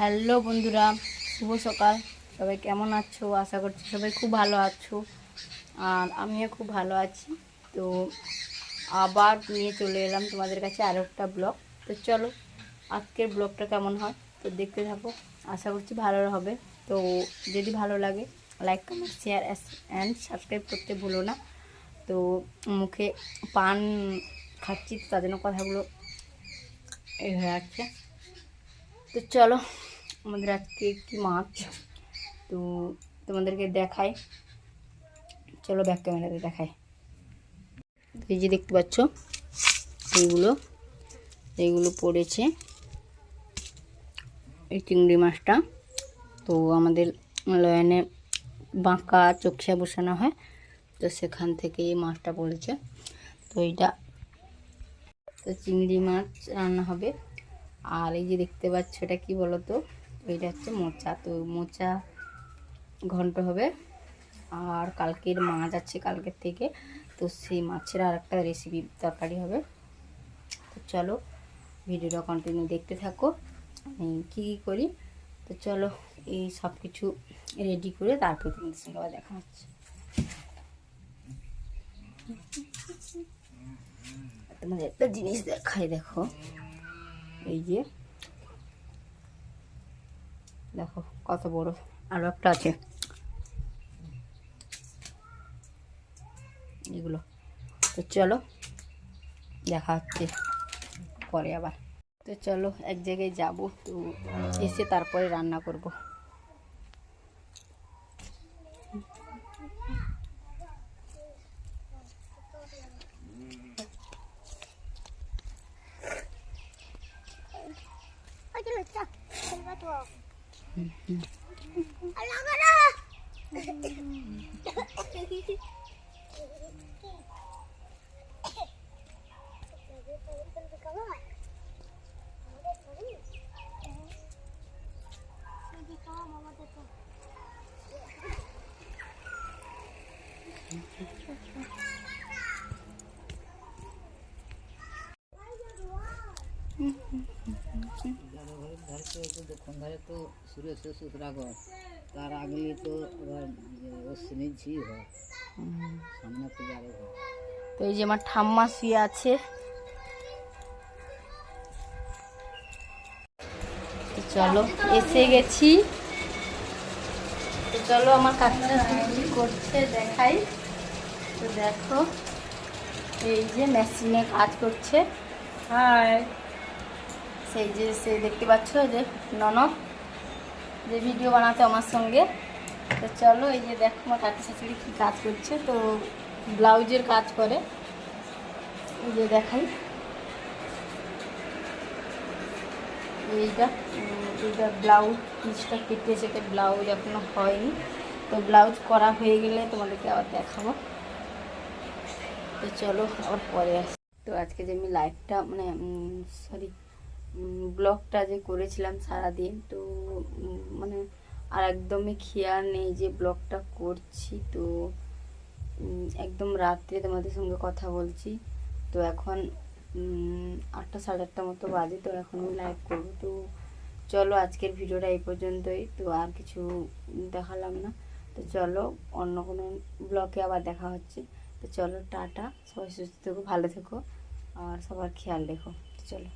Hello বন্ধুরা, শুভ সকাল। সবাই কেমন আছো? আশা করছি সবাই খুব ভালো আছো। আর আমিও খুব ভালো আছি। তো আবার নিয়ে চলে এলাম তোমাদের কাছে আরও একটা ব্লগ। তো চলো, আজকের ব্লগটা কেমন হয়? তো দেখতে থাকো। আশা করছি ভালো হবে। তো যদি ভালো লাগে like comment share and subscribe করতে ভুলো না। তো মুখে পান খাচ্ছি তো তার জন্য কথাগুলো এই হয়ে যাচ্ছে তো চলো আমাদের আজকে কি মাছ। তো তোমাদেরকে দেখাই। চলো ব্যাক ক্যামেরাতে দেখাই। তো এই যে দেখতে পাচ্ছ, এইগুলো এইগুলো পড়েছে এই চিংড়ি মাছটা। তো আমাদের লয়নে বাঁকা চোখসা বসানো হয়, তো সেখান থেকে এই মাছটা পড়েছে। তো এইটা, তো চিংড়ি মাছ রান্না হবে। আর এই যে দেখতে পাচ্ছ, এটা কি বলো তো এটা হচ্ছে মোচা। তো মোচা ঘন্ট হবে। আর কালকের মাছ আছে কালকের থেকে। তো সেই মাছের আর একটা রেসিপি তরকারি হবে। তো চলো ভিডিওটা কন্টিনিউ দেখতে থাকো। আমি কী কী করি? তো চলো এই সব কিছু রেডি করে তারপর তোমাদের সঙ্গে আবার দেখা হচ্ছে। তোমাদের একটা জিনিস দেখাই দেখো। এই যে দেখো, কত বড় আরও একটা আছে। এগুলো। তো চলো, দেখা হচ্ছে পরে আবার। তো চলো, এক জায়গায় যাব, তো এসে তারপরে রান্না করব। Alam ka na! তো সুতরাগড়। তার আগলে তো অশ্বিনী ঝি হয়। সামনে তো তো এই যে আমার ঠাম্মা শুয়ে আছে। তো চলো এসে গেছি। তো চলো আমার কাজটা কি করছে দেখাই। তো দেখো এই যে মেশিনে কাজ করছে। হাই সেই যে সে দেখতে পাচ্ছ যে ননদ যে ভিডিও বানাতে আমার সঙ্গে। তো চলো এই যে দেখো আমার কাকি শাশুড়ি কী কাজ করছে। তো ব্লাউজের কাজ করে। এই যে দেখাই। এইটা এইটা ব্লাউজ পিসটা কেটে সেটা ব্লাউজ এখনও হয়নি। তো ব্লাউজ করা হয়ে গেলে তোমাদেরকে আবার দেখাবো। তো চলো আবার পরে আসি। তো আজকে যে আমি লাইভটা মানে সরি ব্লগটা যে করেছিলাম সারাদিন, তো মানে আর একদমই খেয়াল নেই যে ব্লগটা করছি, তো একদম রাত্রে তোমাদের সঙ্গে কথা বলছি। তো এখন আটটা সাড়ে আটটা মতো বাজে, তো এখন আমি লাইভ করব। তো চলো আজকের ভিডিওটা এই পর্যন্তই, তো আর কিছু দেখালাম না। তো চলো অন্য কোনো ব্লগে আবার দেখা হচ্ছে। তো চলো টাটা, সবাই সুস্থ থেকো, ভালো থেকো, আর সবার খেয়াল রেখো। চলো।